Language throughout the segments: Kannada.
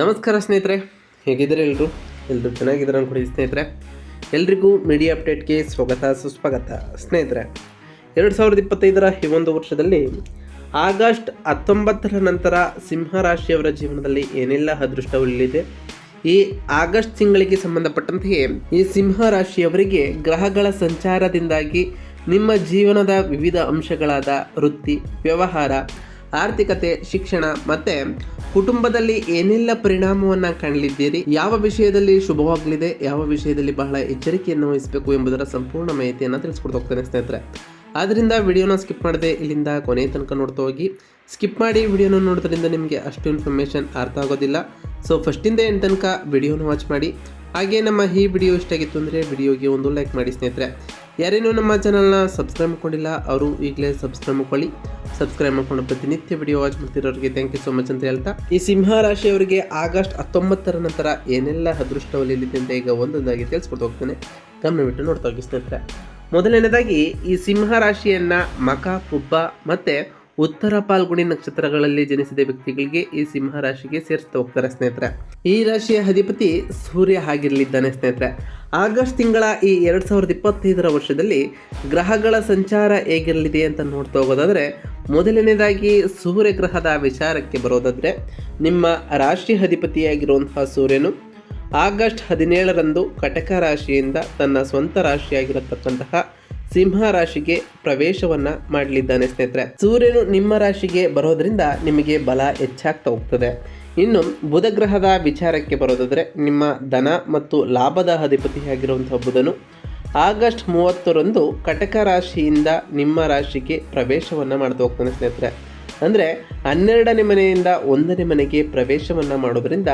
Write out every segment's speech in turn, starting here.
ನಮಸ್ಕಾರ ಸ್ನೇಹಿತರೆ, ಹೇಗಿದ್ದಾರೆ ಎಲ್ಲರೂ ಎಲ್ಲರೂ ಚೆನ್ನಾಗಿದ್ದಾರೆ ಅನ್ಕೊಡಿ ಸ್ನೇಹಿತರೆ. ಎಲ್ರಿಗೂ ಮೀಡಿಯಾ ಅಪ್ಡೇಟ್ಗೆ ಸ್ವಾಗತ, ಸುಸ್ವಾಗತ. ಸ್ನೇಹಿತರೆ, ಎರಡು ಸಾವಿರದ ಇಪ್ಪತ್ತೈದರ ಈ ಒಂದು ವರ್ಷದಲ್ಲಿ ಆಗಸ್ಟ್ ಹತ್ತೊಂಬತ್ತರ ನಂತರ ಸಿಂಹ ರಾಶಿಯವರ ಜೀವನದಲ್ಲಿ ಏನೆಲ್ಲ ಅದೃಷ್ಟ ಉಳಿದಿದೆ? ಈ ಆಗಸ್ಟ್ ತಿಂಗಳಿಗೆ ಸಂಬಂಧಪಟ್ಟಂತೆಯೇ ಈ ಸಿಂಹ ರಾಶಿಯವರಿಗೆ ಗ್ರಹಗಳ ಸಂಚಾರದಿಂದಾಗಿ ನಿಮ್ಮ ಜೀವನದ ವಿವಿಧ ಅಂಶಗಳಾದ ವೃತ್ತಿ, ವ್ಯವಹಾರ ಆರ್ಥಿಕತೆ, ಶಿಕ್ಷಣ ಮತ್ತೆ ಕುಟುಂಬದಲ್ಲಿ ಏನೆಲ್ಲ ಪರಿಣಾಮವನ್ನ ಕಾಣಲಿದ್ದೀರಿ? ಯಾವ ವಿಷಯದಲ್ಲಿ ಶುಭವಾಗಲಿದೆ? ಯಾವ ವಿಷಯದಲ್ಲಿ ಬಹಳ ಎಚ್ಚರಿಕೆಯನ್ನು ವಹಿಸಬೇಕು ಎಂಬುದರ ಸಂಪೂರ್ಣ ಮಾಹಿತಿಯನ್ನು ತಿಳಿಸ್ಕೊಡ್ತಾ ಹೋಗ್ತೇನೆ ಸ್ನೇಹಿತರೆ. ಆದ್ದರಿಂದ ವಿಡಿಯೋನ ಸ್ಕಿಪ್ ಮಾಡದೆ ಇಲ್ಲಿಂದ ಕೊನೆ ತನಕ ನೋಡ್ತಾ ಹೋಗಿ. ಸ್ಕಿಪ್ ಮಾಡಿ ವಿಡಿಯೋನ ನೋಡೋದ್ರಿಂದ ನಿಮಗೆ ಅಷ್ಟು ಇನ್ಫಾರ್ಮೇಷನ್ ಅರ್ಥ ಆಗೋದಿಲ್ಲ. ಸೊ ಫಸ್ಟಿಂದ ಏನು ತನಕ ವಿಡಿಯೋನ ವಾಚ್ ಮಾಡಿ. ಹಾಗೆ ನಮ್ಮ ಈ ವಿಡಿಯೋ ಇಷ್ಟ ಆಗಿತ್ತು ಅಂದರೆ ವಿಡಿಯೋಗೆ ಒಂದು ಲೈಕ್ ಮಾಡಿ ಸ್ನೇಹಿತರೆ. ಯಾರೇನೂ ನಮ್ಮ ಚಾನಲ್ನ ಸಬ್ಸ್ಕ್ರೈಬ್ ಮಾಡ್ಕೊಂಡಿಲ್ಲ, ಅವರು ಈಗಲೇ ಸಬ್ಸ್ಕ್ರೈಬ್ ಮಾಡ್ಕೊಳ್ಳಿ. ಸಬ್ಸ್ಕ್ರೈಬ್ ಮಾಡ್ಕೊಂಡು ಪ್ರತಿನಿತ್ಯ ವಿಡಿಯೋ ವಾಚ್ ಮಾಡ್ತಿರೋರಿಗೆ ಥ್ಯಾಂಕ್ ಯು ಸೊ ಮಚ್ ಅಂತ ಹೇಳ್ತಾ. ಈ ಸಿಂಹ ರಾಶಿಯವರಿಗೆ ಆಗಸ್ಟ್ ಹತ್ತೊಂಬತ್ತರ ನಂತರ ಏನೆಲ್ಲ ಅದೃಷ್ಟ ಒಲಿಲಿದೆ ಅಂತ ಈಗ ಒಂದೊಂದಾಗಿ ತಿಳಿಸ್ಕೊಟ್ಟು ಹೋಗ್ತೇನೆ. ಗಮನವಿಟ್ಟು ನೋಡ್ತಾ ಹೋಗಿ ಸ್ನೇಹಿತರೆ. ಮೊದಲನೇದಾಗಿ ಈ ಸಿಂಹ ರಾಶಿಯನ್ನ ಮಕ, ಪುಬ್ಬ ಮತ್ತೆ ಉತ್ತರ ಪಾಲ್ಗುಣಿ ನಕ್ಷತ್ರಗಳಲ್ಲಿ ಜನಿಸಿದ ವ್ಯಕ್ತಿಗಳಿಗೆ ಈ ಸಿಂಹ ರಾಶಿಗೆ ಸೇರಿಸ್ತಾ ಹೋಗ್ತಾರೆ ಸ್ನೇಹಿತರೆ. ಈ ರಾಶಿಯ ಅಧಿಪತಿ ಸೂರ್ಯ ಆಗಿರಲಿದ್ದಾನೆ ಸ್ನೇಹಿತರೆ. ಆಗಸ್ಟ್ ತಿಂಗಳ ಈ ಎರಡು ಸಾವಿರದ ಇಪ್ಪತ್ತೈದರ ವರ್ಷದಲ್ಲಿ ಗ್ರಹಗಳ ಸಂಚಾರ ಹೇಗಿರಲಿದೆ ಅಂತ ನೋಡ್ತಾ ಹೋಗೋದಾದರೆ, ಮೊದಲನೇದಾಗಿ ಸೂರ್ಯ ಗ್ರಹದ ವಿಚಾರಕ್ಕೆ ಬರೋದಾದರೆ, ನಿಮ್ಮ ರಾಶಿ ಅಧಿಪತಿಯಾಗಿರುವಂತಹ ಸೂರ್ಯನು ಆಗಸ್ಟ್ ಹದಿನೇಳರಂದು ಕಟಕ ರಾಶಿಯಿಂದ ತನ್ನ ಸ್ವಂತ ರಾಶಿಯಾಗಿರತಕ್ಕಂತಹ ಸಿಂಹ ರಾಶಿಗೆ ಪ್ರವೇಶವನ್ನು ಮಾಡಲಿದ್ದಾನೆ ಸ್ನೇಹಿತರೆ. ಸೂರ್ಯನು ನಿಮ್ಮ ರಾಶಿಗೆ ಬರೋದರಿಂದ ನಿಮಗೆ ಬಲ ಹೆಚ್ಚಾಗ್ತಾ ಹೋಗ್ತದೆ. ಇನ್ನು ಬುಧ ಗ್ರಹದ ವಿಚಾರಕ್ಕೆ ಬರೋದಾದರೆ ನಿಮ್ಮ ಧನ ಮತ್ತು ಲಾಭದ ಅಧಿಪತಿಯಾಗಿರುವಂಥ ಬುಧನು ಆಗಸ್ಟ್ ಮೂವತ್ತರಂದು ಕಟಕ ರಾಶಿಯಿಂದ ನಿಮ್ಮ ರಾಶಿಗೆ ಪ್ರವೇಶವನ್ನು ಮಾಡ್ತಾ ಹೋಗ್ತಾನೆ ಸ್ನೇಹಿತರೆ. ಅಂದರೆ ಹನ್ನೆರಡನೇ ಮನೆಯಿಂದ ಒಂದನೇ ಮನೆಗೆ ಪ್ರವೇಶವನ್ನು ಮಾಡೋದರಿಂದ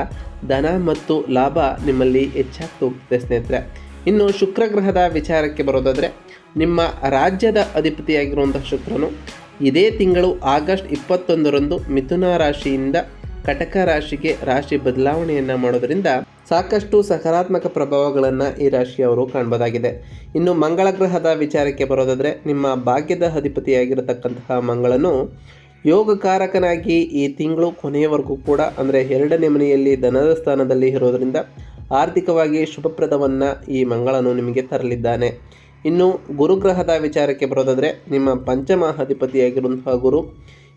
ಧನ ಮತ್ತು ಲಾಭ ನಿಮ್ಮಲ್ಲಿ ಹೆಚ್ಚಾಗ್ತಾ ಹೋಗ್ತದೆ ಸ್ನೇಹಿತರೆ. ಇನ್ನು ಶುಕ್ರ ಗ್ರಹದ ವಿಚಾರಕ್ಕೆ ಬರೋದಾದರೆ ನಿಮ್ಮ ರಾಜ್ಯದ ಅಧಿಪತಿಯಾಗಿರುವಂಥ ಶುಕ್ರನು ಇದೇ ತಿಂಗಳು ಆಗಸ್ಟ್ ಇಪ್ಪತ್ತೊಂದರಂದು ಮಿಥುನ ರಾಶಿಯಿಂದ ಕಟಕ ರಾಶಿಗೆ ರಾಶಿ ಬದಲಾವಣೆಯನ್ನು ಮಾಡೋದರಿಂದ ಸಾಕಷ್ಟು ಸಕಾರಾತ್ಮಕ ಪ್ರಭಾವಗಳನ್ನು ಈ ರಾಶಿಯವರು ಕಾಣಬಹುದಾಗಿದೆ ಇನ್ನು ಮಂಗಳ ಗ್ರಹದ ವಿಚಾರಕ್ಕೆ ಬರೋದಾದರೆ, ನಿಮ್ಮ ಭಾಗ್ಯದ ಅಧಿಪತಿಯಾಗಿರತಕ್ಕಂತಹ ಮಂಗಳನು ಯೋಗಕಾರಕನಾಗಿ ಈ ತಿಂಗಳು ಕೊನೆಯವರೆಗೂ ಕೂಡ, ಅಂದರೆ ಎರಡನೇ ಮನೆಯಲ್ಲಿ ಧನದ ಸ್ಥಾನದಲ್ಲಿ ಇರೋದರಿಂದ ಆರ್ಥಿಕವಾಗಿ ಶುಭಪ್ರದವನ್ನು ಈ ಮಂಗಳನು ನಿಮಗೆ ತರಲಿದ್ದಾನೆ. ಇನ್ನು ಗುರುಗ್ರಹದ ವಿಚಾರಕ್ಕೆ ಬರೋದಾದರೆ, ನಿಮ್ಮ ಪಂಚಮ ಅಧಿಪತಿಯಾಗಿರುವಂತಹ ಗುರು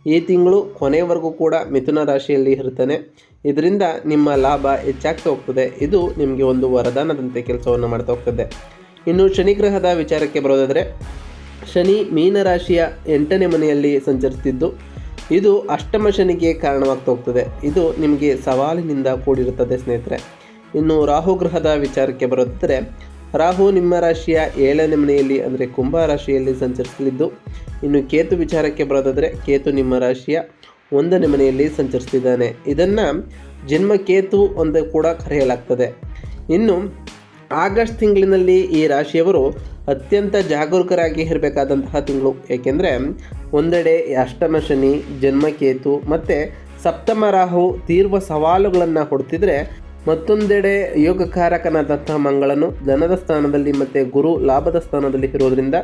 ಈ ತಿಂಗಳು ಕೊನೆವರೆಗೂ ಕೂಡ ಮಿಥುನ ರಾಶಿಯಲ್ಲಿ ಇರ್ತಾನೆ ಇದರಿಂದ ನಿಮ್ಮ ಲಾಭ ಹೆಚ್ಚಾಗ್ತಾ ಹೋಗ್ತದೆ. ಇದು ನಿಮಗೆ ಒಂದು ವರದಾನದಂತೆ ಕೆಲಸವನ್ನು ಮಾಡ್ತಾ ಹೋಗ್ತದೆ. ಇನ್ನು ಶನಿ ಗ್ರಹದ ವಿಚಾರಕ್ಕೆ ಬರೋದಾದರೆ, ಶನಿ ಮೀನ ರಾಶಿಯ ಎಂಟನೇ ಮನೆಯಲ್ಲಿ ಸಂಚರಿಸುತ್ತಿದ್ದು ಇದು ಅಷ್ಟಮ ಶನಿಗೆ ಕಾರಣವಾಗ್ತಾ ಹೋಗ್ತದೆ. ಇದು ನಿಮಗೆ ಸವಾಲಿನಿಂದ ಕೂಡಿರುತ್ತದೆ ಸ್ನೇಹಿತರೆ. ಇನ್ನು ರಾಹು ಗ್ರಹದ ವಿಚಾರಕ್ಕೆ ಬರೋದಾದರೆ ರಾಹು ನಿಮ್ಮ ರಾಶಿಯ ಏಳನೇ ಮನೆಯಲ್ಲಿ, ಅಂದರೆ ಕುಂಭ ರಾಶಿಯಲ್ಲಿ ಸಂಚರಿಸಲಿದ್ದು, ಇನ್ನು ಕೇತು ವಿಚಾರಕ್ಕೆ ಬರೋದಾದರೆ, ಕೇತು ನಿಮ್ಮ ರಾಶಿಯ ಒಂದನೇ ಮನೆಯಲ್ಲಿ ಸಂಚರಿಸ್ತಿದ್ದಾನೆ. ಇದನ್ನು ಜನ್ಮ ಕೇತು ಒಂದು ಕೂಡ ಕರೆಯಲಾಗ್ತದೆ. ಇನ್ನು ಆಗಸ್ಟ್ ತಿಂಗಳಿನಲ್ಲಿ ಈ ರಾಶಿಯವರು ಅತ್ಯಂತ ಜಾಗರೂಕರಾಗಿ ಇರಬೇಕಾದಂತಹ ತಿಂಗಳು. ಏಕೆಂದರೆ ಒಂದೆಡೆ ಅಷ್ಟಮ ಶನಿ, ಜನ್ಮಕೇತು ಮತ್ತು ಸಪ್ತಮ ರಾಹು ತೀರ್ವ ಸವಾಲುಗಳನ್ನು ಕೊಡ್ತಿದ್ರೆ ಮತ್ತೊಂದೆಡೆ ಯೋಗಕಾರಕನಾದಂತಹ ಮಂಗಳನು ಧನದ ಸ್ಥಾನದಲ್ಲಿ ಮತ್ತು ಗುರು ಲಾಭದ ಸ್ಥಾನದಲ್ಲಿ ಇರೋದ್ರಿಂದ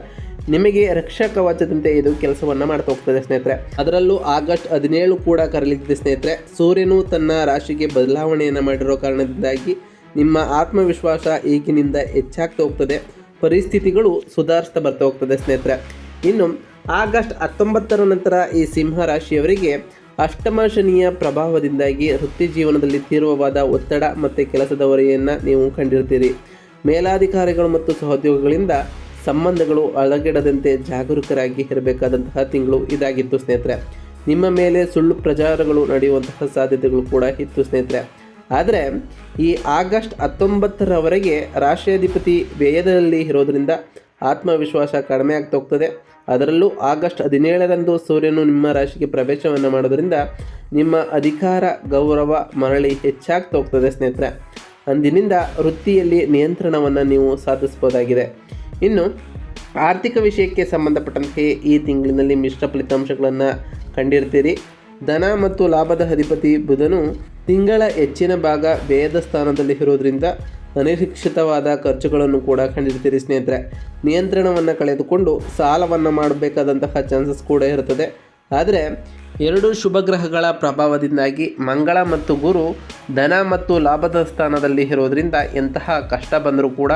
ನಿಮಗೆ ರಕ್ಷಾ ಕವಚದಂತೆ ಇದು ಕೆಲಸವನ್ನು ಮಾಡ್ತಾ ಹೋಗ್ತದೆ ಸ್ನೇಹಿತರೆ. ಅದರಲ್ಲೂ ಆಗಸ್ಟ್ ಹದಿನೇಳು ಕೂಡ ಕರಲಿದೆ ಸ್ನೇಹಿತರೆ. ಸೂರ್ಯನು ತನ್ನ ರಾಶಿಗೆ ಬದಲಾವಣೆಯನ್ನು ಮಾಡಿರೋ ಕಾರಣದಿಂದಾಗಿ ನಿಮ್ಮ ಆತ್ಮವಿಶ್ವಾಸ ಈಗಿನಿಂದ ಹೆಚ್ಚಾಗ್ತಾ ಹೋಗ್ತದೆ. ಪರಿಸ್ಥಿತಿಗಳು ಸುಧಾರಿಸ್ತಾ ಬರ್ತಾ ಹೋಗ್ತದೆ ಸ್ನೇಹಿತರೆ. ಇನ್ನು ಆಗಸ್ಟ್ ಹತ್ತೊಂಬತ್ತರ ನಂತರ ಈ ಸಿಂಹ ರಾಶಿಯವರಿಗೆ ಅಷ್ಟಮ ಶನಿಯ ಪ್ರಭಾವದಿಂದಾಗಿ ವೃತ್ತಿ ಜೀವನದಲ್ಲಿ ತೀವ್ರವಾದ ಒತ್ತಡ ಮತ್ತು ಕೆಲಸದ ಹೊರೆಯನ್ನು ನೀವು ಕಂಡಿರ್ತೀರಿ. ಮೇಲಾಧಿಕಾರಿಗಳು ಮತ್ತು ಸಹೋದ್ಯೋಗಿಗಳಿಂದ ಸಂಬಂಧಗಳು ಅಳಗೆಡದಂತೆ ಜಾಗರೂಕರಾಗಿ ಇರಬೇಕಾದಂತಹ ತಿಂಗಳು ಇದಾಗಿತ್ತು ಸ್ನೇಹಿತರೆ. ನಿಮ್ಮ ಮೇಲೆ ಸುಳ್ಳು ಪ್ರಚಾರಗಳು ನಡೆಯುವಂತಹ ಸಾಧ್ಯತೆಗಳು ಕೂಡ ಇತ್ತು ಸ್ನೇಹಿತರೆ. ಆದರೆ ಈ ಆಗಸ್ಟ್ ಹತ್ತೊಂಬತ್ತರವರೆಗೆ ರಾಷ್ಟ್ರಾಧಿಪತಿ ವ್ಯಯದಲ್ಲಿ ಇರೋದರಿಂದ ಆತ್ಮವಿಶ್ವಾಸ ಕಡಿಮೆ ಆಗ್ತಾ ಹೋಗ್ತದೆ. ಅದರಲ್ಲೂ ಆಗಸ್ಟ್ ಹದಿನೇಳರಂದು ಸೂರ್ಯನು ನಿಮ್ಮ ರಾಶಿಗೆ ಪ್ರವೇಶವನ್ನು ಮಾಡೋದರಿಂದ ನಿಮ್ಮ ಅಧಿಕಾರ, ಗೌರವ, ಮರಳಿ ಹೆಚ್ಚಾಗ್ತಾ ಹೋಗ್ತದೆ ಸ್ನೇಹಿತರೆ. ಅಂದಿನಿಂದ ವೃತ್ತಿಯಲ್ಲಿ ನಿಯಂತ್ರಣವನ್ನು ನೀವು ಸಾಧಿಸ್ಬೋದಾಗಿದೆ. ಇನ್ನು ಆರ್ಥಿಕ ವಿಷಯಕ್ಕೆ ಸಂಬಂಧಪಟ್ಟಂತೆ ಈ ತಿಂಗಳಿನಲ್ಲಿ ಮಿಶ್ರ ಫಲಿತಾಂಶಗಳನ್ನು ಕಂಡಿರ್ತೀರಿ. ಧನ ಮತ್ತು ಲಾಭದ ಅಧಿಪತಿ ಬುಧನು ತಿಂಗಳ ಹೆಚ್ಚಿನ ಭಾಗ ವೇದ ಸ್ಥಾನದಲ್ಲಿ ಇರೋದ್ರಿಂದ ಅನಿರೀಕ್ಷಿತವಾದ ಖರ್ಚುಗಳನ್ನು ಕೂಡ ಕಂಡಿರ್ತೀರಿ ಸ್ನೇಹಿತರೆ, ನಿಯಂತ್ರಣವನ್ನು ಕಳೆದುಕೊಂಡು ಸಾಲವನ್ನು ಮಾಡಬೇಕಾದಂತಹ ಚಾನ್ಸಸ್ ಕೂಡ ಇರುತ್ತದೆ ಆದರೆ, ಎರಡು ಶುಭ ಗ್ರಹಗಳ ಪ್ರಭಾವದಿಂದಾಗಿ ಮಂಗಳ ಮತ್ತು ಗುರು ಧನ ಮತ್ತು ಲಾಭದ ಸ್ಥಾನದಲ್ಲಿ ಇರೋದರಿಂದ ಎಂತಹ ಕಷ್ಟ ಬಂದರೂ ಕೂಡ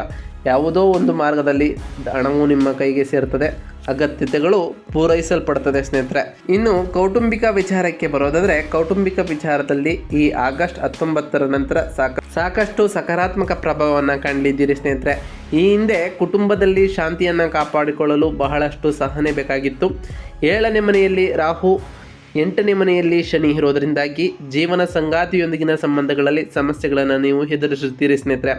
ಯಾವುದೋ ಒಂದು ಮಾರ್ಗದಲ್ಲಿ ಹಣವು ನಿಮ್ಮ ಕೈಗೆ ಸೇರ್ತದೆ. ಅಗತ್ಯತೆಗಳು ಪೂರೈಸಲ್ಪಡ್ತದೆ ಸ್ನೇಹಿತರೆ. ಇನ್ನು ಕೌಟುಂಬಿಕ ವಿಚಾರಕ್ಕೆ ಬರೋದಾದರೆ ಕೌಟುಂಬಿಕ ವಿಚಾರದಲ್ಲಿ ಈ ಆಗಸ್ಟ್ ಹತ್ತೊಂಬತ್ತರ ನಂತರ ಸಾಕ, ಸಾಕಷ್ಟು ಸಕಾರಾತ್ಮಕ ಪ್ರಭಾವವನ್ನು ಕಂಡಿದ್ದೀರಿ ಸ್ನೇಹಿತರೆ. ಈ ಹಿಂದೆ ಕುಟುಂಬದಲ್ಲಿ ಶಾಂತಿಯನ್ನು ಕಾಪಾಡಿಕೊಳ್ಳಲು ಬಹಳಷ್ಟು ಸಹನೆ ಬೇಕಾಗಿತ್ತು. ಏಳನೇ ಮನೆಯಲ್ಲಿ ರಾಹು ಎಂಟನೇ ಮನೆಯಲ್ಲಿ ಶನಿ ಇರೋದರಿಂದಾಗಿ ಜೀವನ ಸಂಗಾತಿಯೊಂದಿಗಿನ ಸಂಬಂಧಗಳಲ್ಲಿ ಸಮಸ್ಯೆಗಳನ್ನು ನೀವು ಎದುರಿಸುತ್ತೀರಿ ಸ್ನೇಹಿತರೆ.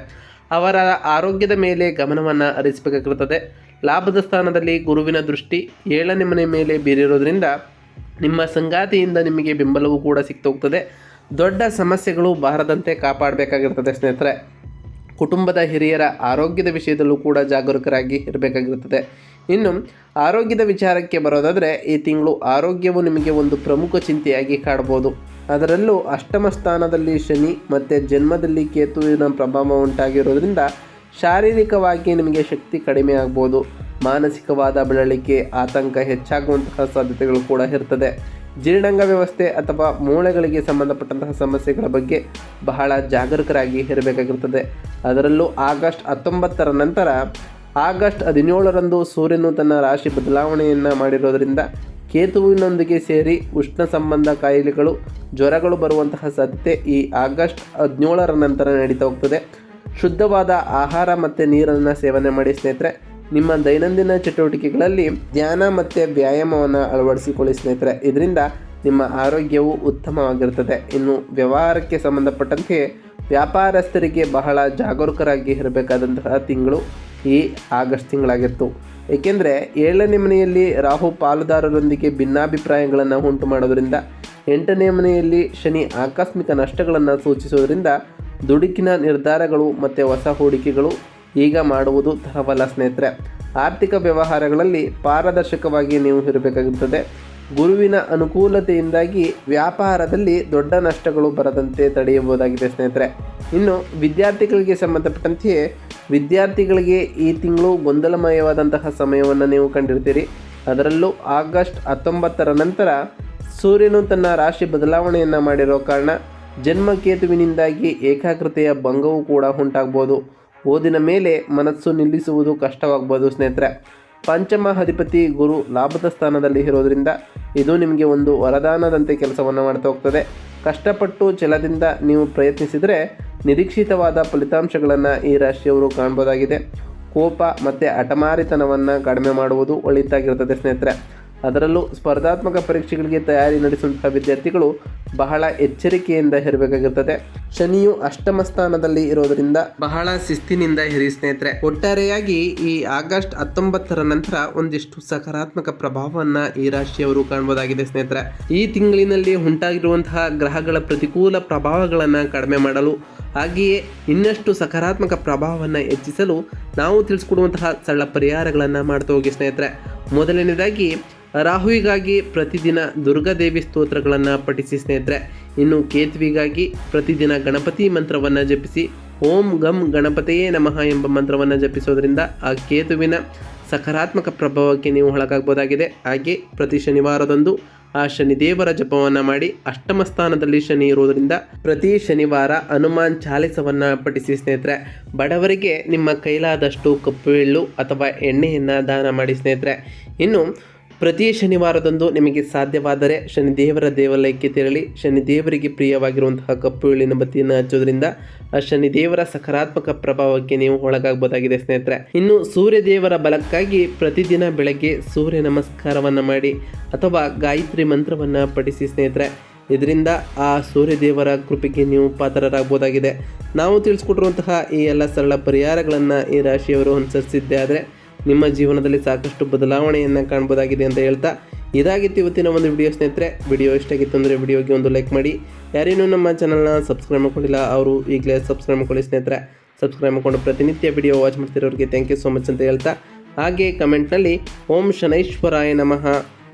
ಅವರ ಆರೋಗ್ಯದ ಮೇಲೆ ಗಮನವನ್ನು ಹರಿಸಬೇಕಾಗಿರುತ್ತದೆ. ಲಾಭದ ಸ್ಥಾನದಲ್ಲಿ ಗುರುವಿನ ದೃಷ್ಟಿ ಏಳನೇ ಮನೆ ಮೇಲೆ ಬೀರಿರೋದ್ರಿಂದ ನಿಮ್ಮ ಸಂಗಾತಿಯಿಂದ ನಿಮಗೆ ಬೆಂಬಲವೂ ಕೂಡ ಸಿಕ್ತೋಗ್ತದೆ. ದೊಡ್ಡ ಸಮಸ್ಯೆಗಳು ಬಾರದಂತೆ ಕಾಪಾಡಬೇಕಾಗಿರ್ತದೆ ಸ್ನೇಹಿತರೆ. ಕುಟುಂಬದ ಹಿರಿಯರ ಆರೋಗ್ಯದ ವಿಷಯದಲ್ಲೂ ಕೂಡ ಜಾಗರೂಕರಾಗಿ ಇರಬೇಕಾಗಿರುತ್ತದೆ. ಇನ್ನು ಆರೋಗ್ಯದ ವಿಚಾರಕ್ಕೆ ಬರೋದಾದರೆ ಈ ತಿಂಗಳು ಆರೋಗ್ಯವು ನಿಮಗೆ ಒಂದು ಪ್ರಮುಖ ಚಿಂತೆಯಾಗಿ ಕಾಡ್ಬೋದು. ಅದರಲ್ಲೂ ಅಷ್ಟಮ ಸ್ಥಾನದಲ್ಲಿ ಶನಿ ಮತ್ತು ಜನ್ಮದಲ್ಲಿ ಕೇತುವಿನ ಪ್ರಭಾವ ಉಂಟಾಗಿರೋದ್ರಿಂದ ಶಾರೀರಿಕವಾಗಿ ನಿಮಗೆ ಶಕ್ತಿ ಕಡಿಮೆ ಆಗ್ಬೋದು. ಮಾನಸಿಕವಾದ ಬಳಲಿಕೆ, ಆತಂಕ ಹೆಚ್ಚಾಗುವಂತಹ ಸಾಧ್ಯತೆಗಳು ಕೂಡ ಇರ್ತದೆ. ಜೀರ್ಣಾಂಗ ವ್ಯವಸ್ಥೆ ಅಥವಾ ಮೂಳೆಗಳಿಗೆ ಸಂಬಂಧಪಟ್ಟಂತಹ ಸಮಸ್ಯೆಗಳ ಬಗ್ಗೆ ಬಹಳ ಜಾಗರೂಕರಾಗಿ ಇರಬೇಕಾಗಿರುತ್ತದೆ ಅದರಲ್ಲೂ ಆಗಸ್ಟ್ ಹತ್ತೊಂಬತ್ತರ ನಂತರ ಆಗಸ್ಟ್ ಹದಿನೇಳರಂದು ಸೂರ್ಯನು ತನ್ನ ರಾಶಿ ಬದಲಾವಣೆಯನ್ನು ಮಾಡಿರೋದರಿಂದ ಕೇತುವಿನೊಂದಿಗೆ ಸೇರಿ ಉಷ್ಣ ಸಂಬಂಧ ಕಾಯಿಲೆಗಳು, ಜ್ವರಗಳು ಬರುವಂತಹ ಸಾಧ್ಯತೆ ಈ ಆಗಸ್ಟ್ ಹದಿನೇಳರ ನಂತರ ನಡೀತಾ ಹೋಗ್ತದೆ. ಶುದ್ಧವಾದ ಆಹಾರ ಮತ್ತು ನೀರನ್ನು ಸೇವನೆ ಮಾಡಿ ಸ್ನೇಹಿತರೆ, ನಿಮ್ಮ ದೈನಂದಿನ ಚಟುವಟಿಕೆಗಳಲ್ಲಿ ಧ್ಯಾನ ಮತ್ತು ವ್ಯಾಯಾಮವನ್ನು ಅಳವಡಿಸಿಕೊಳ್ಳಿ ಸ್ನೇಹಿತರೆ. ಇದರಿಂದ ನಿಮ್ಮ ಆರೋಗ್ಯವು ಉತ್ತಮವಾಗಿರುತ್ತದೆ. ಇನ್ನು ವ್ಯವಹಾರಕ್ಕೆ ಸಂಬಂಧಪಟ್ಟಂತೆ ವ್ಯಾಪಾರಸ್ಥರಿಗೆ ಬಹಳ ಜಾಗರೂಕರಾಗಿ ಇರಬೇಕಾದಂತಹ ತಿಂಗಳು ಈ ಆಗಸ್ಟ್ ತಿಂಗಳಾಗಿತ್ತು. ಏಕೆಂದರೆ ಏಳನೇ ಮನೆಯಲ್ಲಿ ರಾಹು ಪಾಲುದಾರರೊಂದಿಗೆ ಭಿನ್ನಾಭಿಪ್ರಾಯಗಳನ್ನು ಉಂಟು ಮಾಡೋದರಿಂದ, ಎಂಟನೇ ಮನೆಯಲ್ಲಿ ಶನಿ ಆಕಸ್ಮಿಕ ನಷ್ಟಗಳನ್ನು ಸೂಚಿಸೋದ್ರಿಂದ ದುಡುಕಿನ ನಿರ್ಧಾರಗಳು ಮತ್ತು ಹೊಸ ಹೂಡಿಕೆಗಳು ಈಗ ಮಾಡುವುದು ತರವಲ್ಲ ಸ್ನೇಹಿತರೆ. ಆರ್ಥಿಕ ವ್ಯವಹಾರಗಳಲ್ಲಿ ಪಾರದರ್ಶಕವಾಗಿ ನೀವು ಇರಬೇಕಾಗುತ್ತದೆ. ಗುರುವಿನ ಅನುಕೂಲತೆಯಿಂದಾಗಿ ವ್ಯಾಪಾರದಲ್ಲಿ ದೊಡ್ಡ ನಷ್ಟಗಳು ಬರದಂತೆ ತಡೆಯಬಹುದಾಗಿದೆ ಸ್ನೇಹಿತರೆ. ಇನ್ನು ವಿದ್ಯಾರ್ಥಿಗಳಿಗೆ ಸಂಬಂಧಪಟ್ಟಂತೆಯೇ ವಿದ್ಯಾರ್ಥಿಗಳಿಗೆ ಈ ತಿಂಗಳು ಗೊಂದಲಮಯವಾದಂತಹ ಸಮಯವನ್ನು ನೀವು ಕಂಡಿರ್ತೀರಿ. ಅದರಲ್ಲೂ ಆಗಸ್ಟ್ ಹತ್ತೊಂಬತ್ತರ ನಂತರ ಸೂರ್ಯನು ತನ್ನ ರಾಶಿ ಬದಲಾವಣೆಯನ್ನು ಮಾಡಿರೋ ಕಾರಣ ಜನ್ಮಕೇತುವಿನಿಂದಾಗಿ ಏಕಾಗ್ರತೆಯ ಭಂಗವೂ ಕೂಡ ಉಂಟಾಗ್ಬೋದು. ಓದಿನ ಮೇಲೆ ಮನಸ್ಸು ನಿಲ್ಲಿಸುವುದು ಕಷ್ಟವಾಗ್ಬೋದು ಸ್ನೇಹಿತರೆ. ಪಂಚಮ ಅಧಿಪತಿ ಗುರು ಲಾಭದ ಸ್ಥಾನದಲ್ಲಿ ಇರೋದ್ರಿಂದ ಇದು ನಿಮಗೆ ಒಂದು ವರದಾನದಂತೆ ಕೆಲಸವನ್ನು ಮಾಡ್ತಾ ಹೋಗ್ತದೆ. ಕಷ್ಟಪಟ್ಟು ಛಲದಿಂದ ನೀವು ಪ್ರಯತ್ನಿಸಿದರೆ ನಿರೀಕ್ಷಿತವಾದ ಫಲಿತಾಂಶಗಳನ್ನು ಈ ರಾಶಿಯವರು ಕಾಣ್ಬೋದಾಗಿದೆ. ಕೋಪ ಮತ್ತು ಅಟಮಾರಿತನವನ್ನು ಕಡಿಮೆ ಮಾಡುವುದು ಒಳಿತಾಗಿರುತ್ತದೆ ಸ್ನೇಹಿತರೆ. ಅದರಲ್ಲೂ ಸ್ಪರ್ಧಾತ್ಮಕ ಪರೀಕ್ಷೆಗಳಿಗೆ ತಯಾರಿ ನಡೆಸುವಂತಹ ವಿದ್ಯಾರ್ಥಿಗಳು ಬಹಳ ಎಚ್ಚರಿಕೆಯಿಂದ ಇರಬೇಕಾಗಿರುತ್ತದೆ ಶನಿಯು ಅಷ್ಟಮ ಸ್ಥಾನದಲ್ಲಿ ಇರೋದರಿಂದ ಬಹಳ ಶಿಸ್ತಿನಿಂದ ಹಿರಿಯ ಸ್ನೇಹಿತರೆ, ಒಟ್ಟಾರೆಯಾಗಿ ಈ ಆಗಸ್ಟ್ ಹತ್ತೊಂಬತ್ತರ ನಂತರ ಒಂದಿಷ್ಟು ಸಕಾರಾತ್ಮಕ ಪ್ರಭಾವವನ್ನು ಈ ರಾಶಿಯವರು ಕಾಣಬಹುದಾಗಿದೆ ಸ್ನೇಹಿತರೆ. ಈ ತಿಂಗಳಿನಲ್ಲಿ ಉಂಟಾಗಿರುವಂತಹ ಗ್ರಹಗಳ ಪ್ರತಿಕೂಲ ಪ್ರಭಾವಗಳನ್ನು ಕಡಿಮೆ ಮಾಡಲು, ಹಾಗೆಯೇ ಇನ್ನಷ್ಟು ಸಕಾರಾತ್ಮಕ ಪ್ರಭಾವವನ್ನು ಹೆಚ್ಚಿಸಲು ನಾವು ತಿಳಿಸ್ಕೊಡುವಂತಹ ಸರಳ ಪರಿಹಾರಗಳನ್ನು ಮಾಡ್ತಾ ಹೋಗಿ ಸ್ನೇಹಿತರೆ. ಮೊದಲನೇದಾಗಿ ರಾಹುವಿಗಾಗಿ ಪ್ರತಿದಿನ ದುರ್ಗಾದೇವಿ ಸ್ತೋತ್ರಗಳನ್ನು ಪಠಿಸಿ ಸ್ನೇಹಿತರೆ, ಇನ್ನು ಕೇತುವಿಗಾಗಿ ಪ್ರತಿದಿನ ಗಣಪತಿ ಮಂತ್ರವನ್ನು ಜಪಿಸಿ, ಓಂ ಗಂ ಗಣಪತಿಯೇ ನಮಃ ಎಂಬ ಮಂತ್ರವನ್ನು ಜಪಿಸೋದ್ರಿಂದ ಆ ಕೇತುವಿನ ಸಕಾರಾತ್ಮಕ ಪ್ರಭಾವಕ್ಕೆ ನೀವು ಒಳಗಾಗಬಹುದಾಗಿದೆ ಹಾಗೆ ಪ್ರತಿ ಶನಿವಾರದಂದು ಆ ಶನಿದೇವರ ಜಪವನ್ನು ಮಾಡಿ ಅಷ್ಟಮ ಸ್ಥಾನದಲ್ಲಿ ಶನಿ ಇರುವುದರಿಂದ ಪ್ರತಿ ಶನಿವಾರ ಹನುಮಾನ್ ಚಾಲಿಸವನ್ನು ಪಠಿಸಿ ಸ್ನೇಹಿತರೆ, ಬಡವರಿಗೆ ನಿಮ್ಮ ಕೈಲಾದಷ್ಟು ಕಪ್ಪು ಎಳ್ಳು ಅಥವಾ ಎಣ್ಣೆಯನ್ನು ದಾನ ಮಾಡಿ ಸ್ನೇಹಿತರೆ. ಇನ್ನು ಪ್ರತಿ ಶನಿವಾರದಂದು ನಿಮಗೆ ಸಾಧ್ಯವಾದರೆ ಶನಿ ದೇವರ ದೇವಾಲಯಕ್ಕೆ ತೆರಳಿ ಶನಿ ದೇವರಿಗೆ ಪ್ರಿಯವಾಗಿರುವಂತಹ ಕಪ್ಪು ಎಳ್ಳಿನ ಬತ್ತಿಯನ್ನು ಹಚ್ಚೋದ್ರಿಂದ ಆ ಶನಿ ದೇವರ ಸಕಾರಾತ್ಮಕ ಪ್ರಭಾವಕ್ಕೆ ನೀವು ಒಳಗಾಗಬಹುದಾಗಿದೆ ಸ್ನೇಹಿತರೆ. ಇನ್ನು ಸೂರ್ಯ ದೇವರ ಬಲಕ್ಕಾಗಿ ಪ್ರತಿದಿನ ಬೆಳಗ್ಗೆ ಸೂರ್ಯ ನಮಸ್ಕಾರವನ್ನು ಮಾಡಿ ಅಥವಾ ಗಾಯತ್ರಿ ಮಂತ್ರವನ್ನು ಪಠಿಸಿ ಸ್ನೇಹಿತರೆ. ಇದರಿಂದ ಆ ಸೂರ್ಯ ದೇವರ ಕೃಪೆಗೆ ನೀವು ಪಾತ್ರರಾಗಬಹುದಾಗಿದೆ. ನಾವು ತಿಳಿಸ್ಕೊಟ್ಟಿರುವಂತಹ ಈ ಎಲ್ಲ ಸರಳ ಪರಿಹಾರಗಳನ್ನು ಈ ರಾಶಿಯವರು ಅನುಸರಿಸಿದ್ದೇ ಆದರೆ ನಿಮ್ಮ ಜೀವನದಲ್ಲಿ ಸಾಕಷ್ಟು ಬದಲಾವಣೆಯನ್ನು ಕಾಣ್ಬೋದಾಗಿದೆ ಅಂತ ಹೇಳ್ತಾ ಇದಾಗಿತ್ತು ಇವತ್ತಿನ ಒಂದು ವಿಡಿಯೋ ಸ್ನೇಹಿತರೆ. ವಿಡಿಯೋ ಇಷ್ಟಾಗಿತ್ತು ಅಂದರೆ ವಿಡಿಯೋಗೆ ಒಂದು ಲೈಕ್ ಮಾಡಿ. ಯಾರೇನೂ ನಮ್ಮ ಚಾನಲ್ನ ಸಬ್ಸ್ಕ್ರೈಬ್ ಮಾಡ್ಕೊಂಡಿಲ್ಲ, ಅವರು ಈಗಲೇ ಸಬ್ಸ್ಕ್ರೈಬ್ ಮಾಡ್ಕೊಳ್ಳಿ ಸ್ನೇಹಿತರೆ. ಸಬ್ಸ್ಕ್ರೈಬ್ ಮಾಡ್ಕೊಂಡು ಪ್ರತಿನಿತ್ಯ ವಿಡಿಯೋ ವಾಚ್ ಮಾಡ್ತಿರೋರಿಗೆ ಥ್ಯಾಂಕ್ ಯು ಸೋ ಮಚ್ ಅಂತ ಹೇಳ್ತಾ. ಹಾಗೆ ಕಮೆಂಟ್ನಲ್ಲಿ ಓಂ ಶನೈಶ್ವರಾಯ ನಮಃ.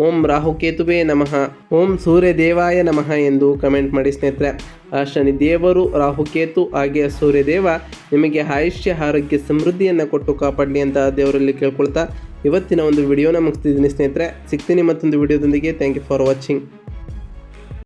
ಓಂ ರಾಹುಕೇತುವೆ ನಮಃ. ಓಂ ಸೂರ್ಯದೇವಾಯ ನಮಃ ಎಂದು ಕಮೆಂಟ್ ಮಾಡಿ ಸ್ನೇಹಿತರೆ. ಆ ಶನಿ ದೇವರು ರಾಹುಕೇತು ಹಾಗೆ ಸೂರ್ಯದೇವ ನಿಮಗೆ ಆಯುಷ್ಯ, ಆರೋಗ್ಯ, ಸಮೃದ್ಧಿಯನ್ನು ಕೊಟ್ಟು ಕಾಪಾಡಲಿ ಅಂತ ದೇವರಲ್ಲಿ ಕೇಳ್ಕೊಳ್ತಾ ಇವತ್ತಿನ ಒಂದು ವಿಡಿಯೋನ ಮುಗಿಸ್ತಿದ್ದೀನಿ ಸ್ನೇಹಿತರೆ. ಸಿಗ್ತೀನಿ ಮತ್ತೊಂದು ವಿಡಿಯೋದೊಂದಿಗೆ. Thank you for watching